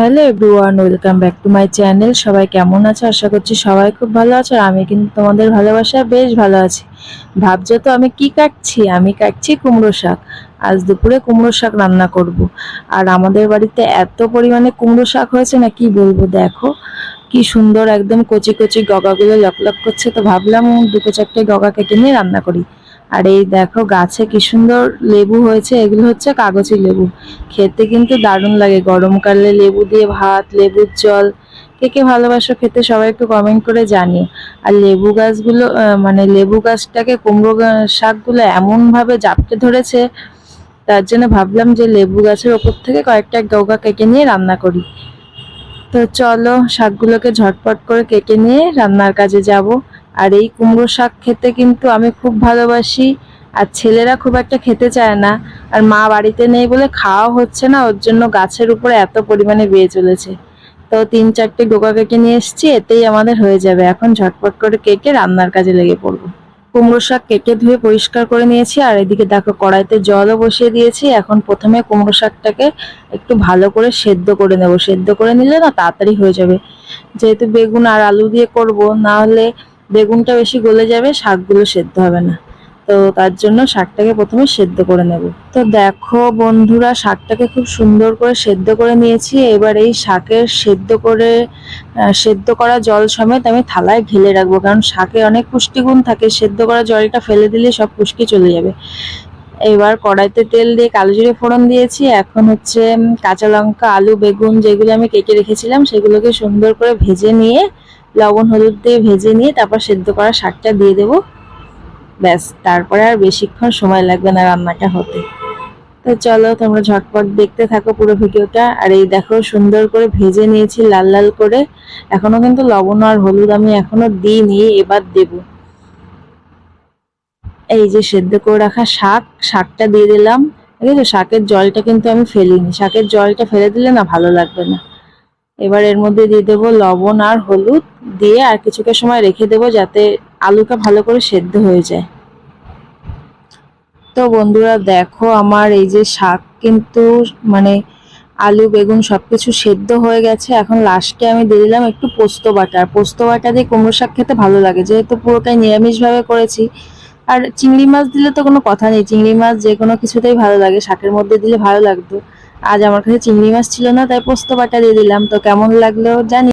Hello everyone, welcome back to my channel. সবাই কেমন আছো? আশা করছি সবাই খুব ভালো আছো আর আমি কিন্তু তোমাদের ভালোবাসা বেশ ভালো আছি। ভাবছ তো আমি কি কাটছি? আমি কাটছি কুমড়ো শাক। আজ দুপুরে কুমড়ো শাক রান্না করব। আর আমাদের বাড়িতে এত পরিমাণে কুমড়ো শাক হয়েছে না, কি বলব? দেখো, কি সুন্দর একদম কচি কচি গগাগুলো লকলক করছে। তো ভাবলাম দুটো চারটে গগা কেটে নিয়ে রান্না করি। আর এই দেখো গাছে কি সুন্দর লেবু হয়েছে, এগুলো হচ্ছে কাগজি লেবু। খেতে কিন্তু দারুণ লাগে গরমকালে লেবু দিয়ে ভাত, লেবুর জল, কে কে ভালোবাসো খেতে সবাই একটু কমেন্ট করে জানিও। আর লেবু গাছগুলো মানে লেবু গাছটাকে কুমড়ো শাকগুলো এমনভাবে জাপটে ধরেছে, তার জন্য ভাবলাম যে লেবু গাছের ওপর থেকে কয়েকটা গৌগা কেটে নিয়ে রান্না করি। তো চলো শাকগুলোকে ঝটপট করে কেটে নিয়ে রান্নার কাজে যাব। আর এই কুমড়ো শাক খেতে কিন্তু আমি খুব ভালোবাসি। আর ছেলেরা খুব একটা খেতে চায় না। আর মা বাড়িতে নেই বলে খাওয়া হচ্ছে না, ওর জন্য গাছের উপরে এত পরিমাণে বেয়ে চলেছে। তো তিন চারটে ডোকা কেটে নিয়ে এসেছি, এতেই আমাদের হয়ে যাবে। এখন ঝটপট করে কেটে রান্নার কাজে লেগে পড়ব। কুমড়ো শাক কেটে ধুয়ে পরিষ্কার করে নিয়েছি, আর এদিকে দেখো কড়াইতে জলও বসিয়ে দিয়েছি। এখন প্রথমে কুমড়ো শাকটাকে একটু ভালো করে সেদ্ধ করে নেব। সেদ্ধ করে নিলে না তাড়াতাড়ি হয়ে যাবে। যেহেতু বেগুন আর আলু দিয়ে করব, না হলে বেগুনটা বেশি গলে যাবে, শাকগুলো সেদ্ধ হবে না। তো তার জন্য শাকটাকে প্রথমে সেদ্ধ করে নেব। তো দেখো বন্ধুরা, শাকটাকে খুব সুন্দর করে সেদ্ধ করে নিয়েছি। এবার এই শাকের সেদ্ধ করে সেদ্ধ করা জল সমেত আমি থালায় ঢেলে রাখব, কারণ শাকে অনেক পুষ্টিগুণ থাকে। সেদ্ধ করা জলটা ফেলে দিলে সব পুষ্টি চলে যাবে। এবার কড়াইতে তেল দিয়ে কালো জিরে ফোড়ন দিয়েছি। এখন হচ্ছে কাঁচা লঙ্কা, আলু, বেগুন যেগুলো আমি কেটে রেখেছিলাম, সেগুলোকে সুন্দর করে ভেজে নিয়ে লবণ, হলুদ দিয়ে ভেজে নিয়ে তারপর সেদ্ধ করা শাকটা দিয়ে দেবো। ব্যাস, তারপরে আর বেশিক্ষণ সময় লাগবে না রান্নাটা হতে। তো চলো, তোমরা ঝটপট দেখতে থাকো পুরো ভিডিওটা। আর এই দেখো, সুন্দর করে ভেজে নিয়েছি লাল লাল করে। এখনও কিন্তু লবণ আর হলুদ আমি এখনও দিইনি, এবার দেব। এই যে সেদ্ধ করে রাখা শাক, শাকটা দিয়ে দিলাম। ঠিক আছে শাকের জলটা কিন্তু আমি ফেলিনি। শাকের জলটা ফেলে দিলে না ভালো লাগবে না। এবার এর মধ্যে দিয়ে দেবো লবণ আর হলুদ দিয়ে আর কিছুটা সময় রেখে দেবো যাতে আলুটা ভালো করে সেদ্ধ হয়ে যায়। তো বন্ধুরা দেখো আমার এই যে শাক কিন্তু মানে আলু, বেগুন সবকিছু সেদ্ধ হয়ে গেছে। এখন লাস্টে আমি দিয়ে দিলাম একটু পোস্ত বাটা। পোস্ত বাটা দিয়ে কুমড়ো শাক খেতে ভালো লাগে, যেহেতু পুরোটাই নিরামিষভাবে করেছি। আর চিংড়ি মাছ দিলে তো কোনো কথা নেই, চিংড়ি মাছ যে কোনো কিছুতেই ভালো লাগে, শাকের মধ্যে দিলে ভালো লাগতো। আজ আমার কাছে চিংড়ি মাছ ছিল না, তাই পোস্ত বাটা দিয়ে দিলাম। তো কেমন লাগল জানি